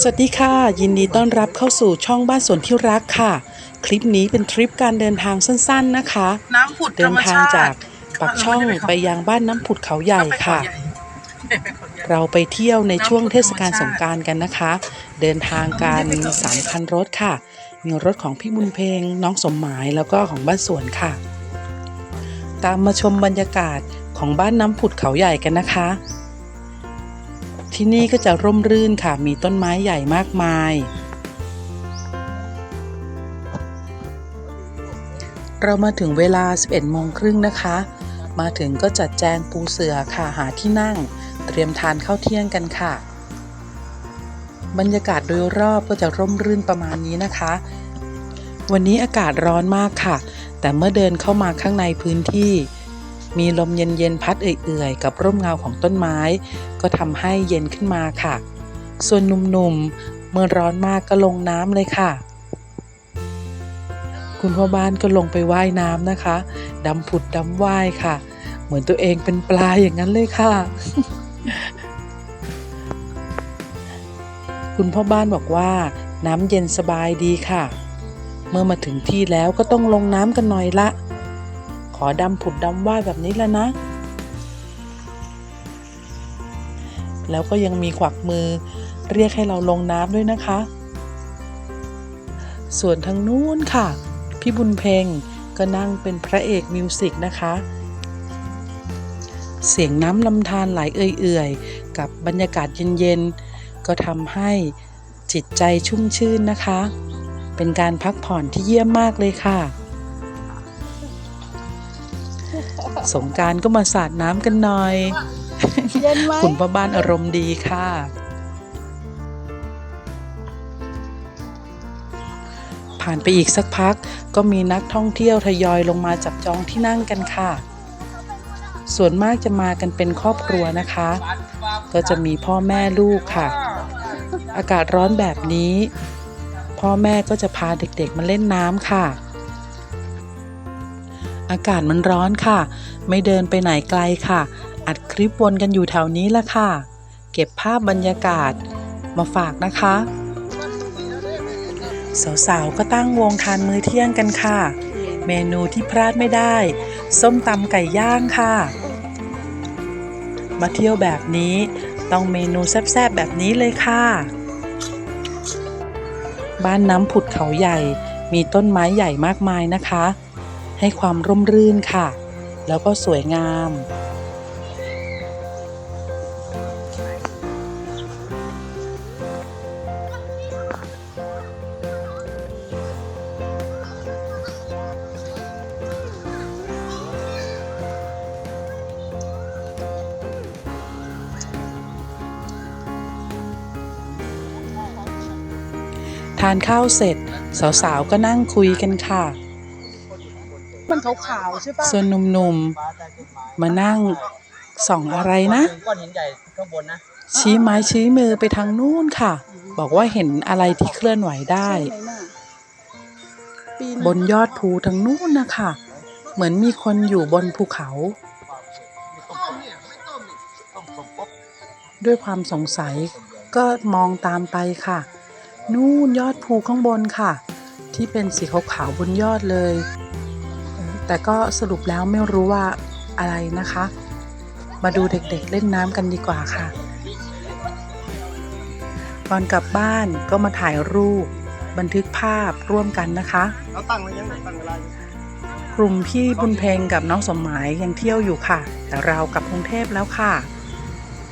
สวัสดีค่ะ ยินดีต้อนรับเข้าสู่ช่องบ้านสวนที่รักค่ะ คลิปนี้เป็นทริปการเดินทางสั้นๆนะคะ น้ำผุดธเดิรนรมทางชาติจากปักช่องไปยังบ้านน้ำผุดเขาใหญ่ค่ะ เราไปเที่ยวในช่วงเทศกาลสงกรารกันนะคะ เดินทางกันสามคันรถค่ะ มีรถของพี่บุญเพลงน้องสมหมายแล้วก็ของบ้านสวนค่ะ ตามมาชมบรรยากาศของบ้านน้ำผุดเขาใหญ่กันนะคะ ที่นี่ก็จะร่มรื่นค่ะมีต้นไม้ใหญ่มากมาย เรามาถึงเวลา 11โมงครึ่งนะคะ มาถึงก็จัดแจงปูเสือค่ะหาที่นั่ง เตรียมทานข้าวเที่ยงกันค่ะ บรรยากาศโดยรอบก็จะร่มรื่นประมาณนี้นะคะ วันนี้อากาศร้อนมากค่ะ แต่เมื่อเดินเข้ามาข้างในพื้นที่ มีลมเย็นๆพัดเอื่อยๆ กับร่มเงาของต้นไม้ ก็ทำให้เย็นขึ้นมาค่ะ ส่วนหนุ่มๆ เมื่อร้อนมากก็ลงน้ำเลยค่ะ คุณพ่อบ้านก็ลงไปว่ายน้ำนะคะดำผุดดำว่ายค่ะ เหมือนตัวเองเป็นปลาอย่างนั้นเลยค่ะ คุณพ่อบ้านบอกว่าน้ำเย็นสบายดีค่ะ เมื่อมาถึงที่แล้วก็ต้องลงน้ำกันหน่อยละ อดำผุดดำว่ายแบบนี้แล้วนะ แล้วก็ยังมีขวักมือเรียกให้เราลงน้ำด้วยนะคะ ส่วนทางนู้นค่ะ พี่บุญเพ็งก็นั่งเป็นพระเอกมิวสิกนะคะ เสียงน้ำลำธารไหลเอื่อยๆ กับบรรยากาศเย็นๆ ก็ทำให้จิตใจชุ่มชื่นนะคะ เป็นการพักผ่อนที่เยี่ยมมากเลยค่ะ สงกรารก็มาสาดน้ำกันหน่อย เย็นไหมคุณพ่อบ้านอารมณ์ดีค่ะ ผ่านไปอีกสักพักก็มีนักท่องเที่ยวทยอยลงมาจับจองที่นั่งกันค่ะ ส่วนมากจะมากันเป็นครอบครัวนะคะ ก็จะมีพ่อแม่ลูกค่ะ อากาศร้อนแบบนี้ พ่อแม่ก็จะพาเด็กๆมาเล่นน้ำค่ะ อากาศมันร้อนค่ะ ไม่เดินไปไหนไกลค่ะ อัดคลิปวนกันอยู่แถวนี้ละค่ะ เก็บภาพบรรยากาศมาฝากนะคะ สาวๆ ก็ตั้งวงทานมื้อเที่ยงกันค่ะ เมนูที่พลาดไม่ได้ ส้มตำไก่ย่างค่ะ มาเที่ยวแบบนี้ต้องเมนูแซ่บๆแบบนี้เลยค่ะ บ้านน้ำผุดเขาใหญ่มีต้นไม้ใหญ่มากมายนะคะ ให้ความร่มรื่นค่ะ แล้วก็สวยงาม ทานข้าวเสร็จ สาวๆ ก็นั่งคุยกันค่ะ มันขาวๆใช่ปะส่วนหนุ่มๆมานั่งส่องอะไรนะ ก้อนหินใหญ่ข้างบนนะชี้ไม้ชี้มือไปทางนู้นค่ะ บอกว่าเห็นอะไรที่เคลื่อนไหวได้ ใช่ไหมน่ะปีนบนยอดภูทางนู้นนะคะ เหมือนมีคนอยู่บนภูเขา ด้วยความสงสัยก็มองตามไปค่ะ นู่นยอดภูข้างบนค่ะ ที่เป็นสีขาวๆบนยอดเลย แต่ก็สรุปแล้วไม่รู้ว่าอะไรนะคะ มาดูเด็กๆเล่นน้ำกันดีกว่าค่ะก่อนกลับบ้านก็มาถ่ายรูป บันทึกภาพร่วมกันนะคะเอาตั้งไว้ยังตั้งเวลากลุ่มพี่บุญเพลงกับน้องสมหมายยังเที่ยวอยู่ค่ะ แต่เรากลับกรุงเทพแล้วค่ะ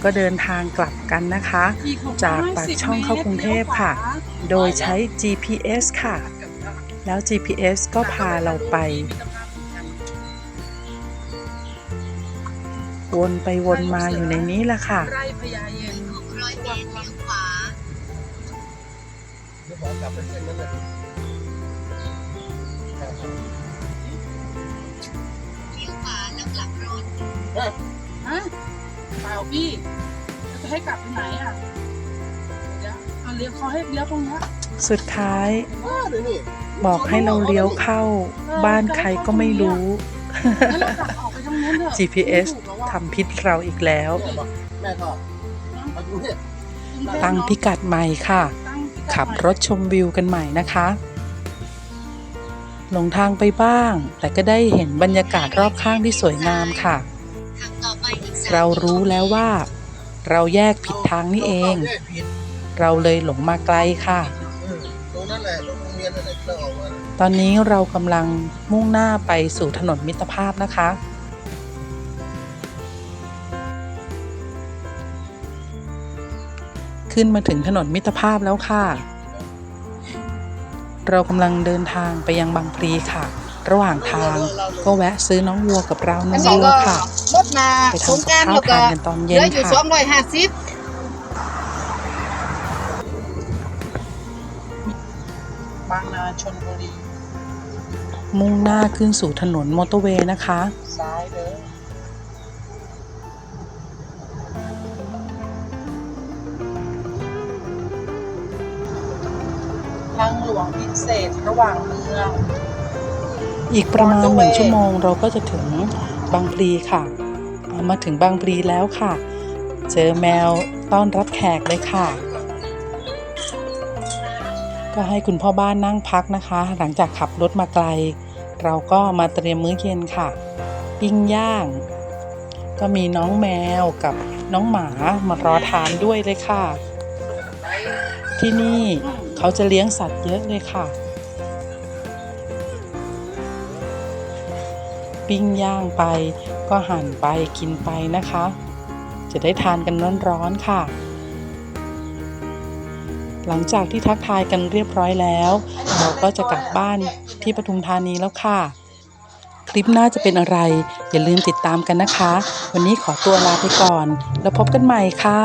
ก็เดินทางกลับกันนะคะ จากปากช่องเข้ากรุงเทพค่ะ โดยใช้ GPS ค่ะ แล้ว GPS ก็พาเราไป วนไปวนมาอยู่ในนี้แหละค่ะ ไร่พญาเย็นร้อยเมตรเลี้ยวขวาเดี๋ยวบอกกลับไปเส้นนั้นเลยเลี้ยวขวาแล้วกลับรถฮะเปล่าพี่จะให้กลับไปไหนอะเดี๋ยวเอาเลี้ยวเขาให้เลี้ยวตรงเนี้ยสุดท้ายว้าเดี๋ยวนี่บอกให้เราเลี้ยวเข้า บ้านใครก็ไม่รู้งั้นเรากลับออก GPS ทำพิษเราอีกแล้ว ตั้งพิกัดใหม่ค่ะ ขับรถชมวิวกันใหม่นะคะ หลงทางไปบ้าง แต่ก็ได้เห็นบรรยากาศรอบข้างที่สวยงามค่ะ เรารู้แล้วว่า เราแยกผิดทางนี่เอง เราเลยหลงมาไกลค่ะตอนนี้เรากำลังมุ่งหน้าไปสู่ถนนมิตรภาพนะคะ ขึ้นมาถึงถนนมิตรภาพแล้วค่ะ เรากำลังเดินทางไปยังบางพลีค่ะ ระหว่างทางก็แวะซื้อน้องวัวกับเราวอันน้ำนี้วัวก็ค่ะลดมาไปสงทำกกัราบรข้าวแล้วก็ทานกันตอนเหเย็ลืนออยู่ค่ะสองร้อยห้าสิบบางนาชนบุรีมุ่งหน้าขึ้นสู่ถนนมอเตอร์เวย์นะคะ ซ้ายเลย ทางหลวงพิเศษระหว่างเมือง อีกประมาณหนึ่งชั่วโมงเราก็จะถึงบางพลีค่ะ มาถึงบางพลีแล้วค่ะ เจอแมวต้อนรับแขกเลยค่ะ ก็ให้คุณพ่อบ้านนั่งพักนะคะ หลังจากขับรถมาไกล เราก็มาเตรียมมื้อเย็นค่ะ ปิ้งย่าง ก็มีน้องแมวกับน้องหมามารอทานด้วยเลยค่ะ ที่นี่ เขาจะเลี้ยงสัตว์เยอะเลยค่ะ ปิ้งย่างไปก็หั่นไปกินไปนะคะ จะได้ทานกันร้อนๆค่ะ หลังจากที่ทักทายกันเรียบร้อยแล้ว เราก็จะกลับบ้านที่ปทุมธานีแล้วค่ะ คลิปหน้าจะเป็นอะไร อย่าลืมติดตามกันนะคะ วันนี้ขอตัวลาไปก่อน แล้วพบกันใหม่ค่ะ